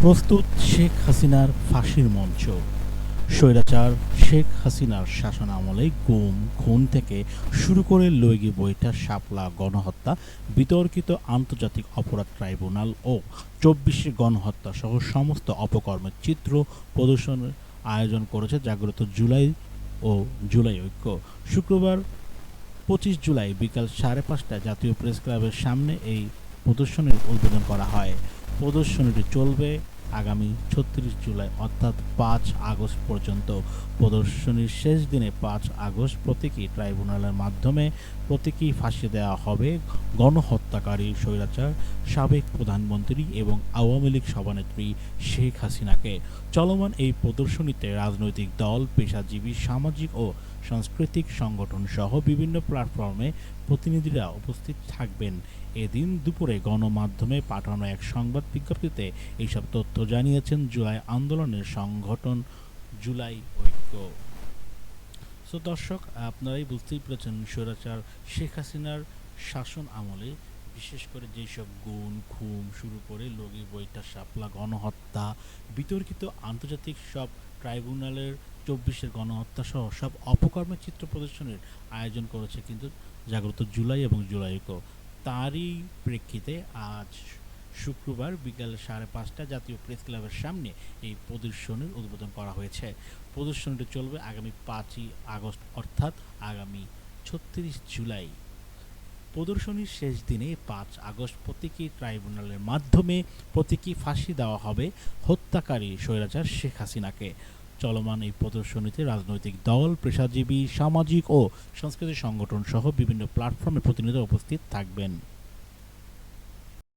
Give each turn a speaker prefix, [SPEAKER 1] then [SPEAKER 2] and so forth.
[SPEAKER 1] প্রস্তুত শেখ হাসিনার ফাঁসির মঞ্চ। স্বৈরাচার শেখ হাসিনার শাসন আমলে গুম, খুন থেকে শুরু করে লৈগি বইটা, শাপলা, গণহত্যা, বিতর্কিত আন্তর্জাতিক অপরাধ ট্রাইব্যুনাল ও চব্বিশে গণহত্যা সহ সমস্ত অপকর্মের চিত্র প্রদর্শনের আয়োজন করেছে জাগ্রত জুলাই ও জুলাই ঐক্য। শুক্রবার পঁচিশ জুলাই বিকাল সাড়ে পাঁচটায় জাতীয় প্রেস ক্লাবের সামনে এই প্রদর্শনীর উদ্বোধন করা হয়। প্রদর্শনীটি চলবে আগামী ছত্রিশ জুলাই, অর্থাৎ পাঁচ আগস্ট পর্যন্ত। প্রদর্শনীর শেষ দিনে পাঁচ আগস্ট প্রতীকী ট্রাইব্যুনালের মাধ্যমে প্রতীকী ফাঁসি দেওয়া হবে। গণহত্যাকারী, স্বৈরাচার, সাবেক প্রধানমন্ত্রী এবং আওয়ামী লীগ সভানেত্রী শেখ হাসিনাকে। চলমান এই প্রদর্শনীতে রাজনৈতিক দল, পেশাজীবী, সামাজিক ও সাংস্কৃতিক সংগঠন সহ বিভিন্ন প্ল্যাটফর্মে প্রতিনিধিরা উপস্থিত থাকবেন। এদিন দুপুরে গণমাধ্যমে পাঠানো এক সংবাদ বিজ্ঞপ্তিতে এইসব তথ্য জানিয়েছেন জুলাই আন্দোলনের সংগঠন জুলাই ঐক্য। সো দর্শক, আপনারাই বুঝতেই পেরেছেন স্বৈরাচার শেখ হাসিনার শাসন আমলে, বিশেষ করে যেসব গুণ, খুম শুরু করে লগি বইটা শাপলা গণহত্যা, বিতর্কিত আন্তর্জাতিক সব ট্রাইব্যুনালের চব্বিশের গণহত্যা সহ সব অপকর্মের চিত্র প্রদর্শনের আয়োজন করেছে কিন্তু জাগ্রত জুলাই এবং জুলাই ঐক্য তারই প্রেক্ষিতে আজ শুক্রবার বিকাল সাড়ে পাঁচটা জাতীয় প্রেস ক্লাবের সামনে এই প্রদর্শনীর উদ্বোধন করা হয়েছে। প্রদর্শনীটি চলবে আগামী পাঁচই আগস্ট, অর্থাৎ আগামী ছত্রিশ জুলাই। প্রদর্শনীর শেষ দিনে পাঁচ আগস্ট প্রতীকী ট্রাইব্যুনালের মাধ্যমে প্রতীকী ফাঁসি দেওয়া হবে হত্যাকারী স্বৈরাচার শেখ হাসিনাকে। চলমান এই প্রদর্শনীতে রাজনৈতিক দল, পেশাজীবী, সামাজিক ও সাংস্কৃতিক সংগঠন সহ বিভিন্ন প্ল্যাটফর্মের প্রতিনিধিরা উপস্থিত থাকবেন।